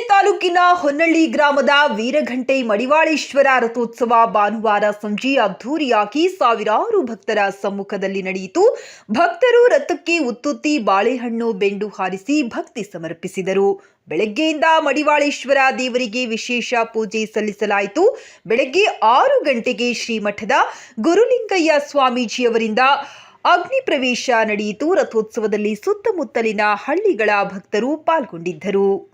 ತಾಲೂಕಿನ ಹೊನ್ನಳ್ಳಿ ಗ್ರಾಮದ ವೀರಘಂಟೆ ಮಡಿವಾಳೇಶ್ವರ ರಥೋತ್ಸವ ಭಾನುವಾರ ಸಂಜೆ ಅದ್ಧೂರಿಯಾಗಿ ಸಾವಿರಾರು ಭಕ್ತರ ಸಮ್ಮುಖದಲ್ಲಿ ನಡೆಯಿತು. ಭಕ್ತರು ರಥಕ್ಕೆ ಉತ್ತುತ್ತಿ ಬಾಳೆಹಣ್ಣು ಬೆಂಡು ಹಾರಿಸಿ ಭಕ್ತಿ ಸಮರ್ಪಿಸಿದರು. ಬೆಳಗ್ಗೆಯಿಂದ ಮಡಿವಾಳೇಶ್ವರ ದೇವರಿಗೆ ವಿಶೇಷ ಪೂಜೆ ಸಲ್ಲಿಸಲಾಯಿತು. ಬೆಳಗ್ಗೆ ಆರು ಗಂಟೆಗೆ ಶ್ರೀಮಠದ ಗುರುಲಿಂಗಯ್ಯ ಸ್ವಾಮೀಜಿಯವರಿಂದ ಅಗ್ನಿ ಪ್ರವೇಶ ನಡೆಯಿತು. ರಥೋತ್ಸವದಲ್ಲಿ ಸುತ್ತಮುತ್ತಲಿನ ಹಳ್ಳಿಗಳ ಭಕ್ತರು ಪಾಲ್ಗೊಂಡಿದ್ದರು.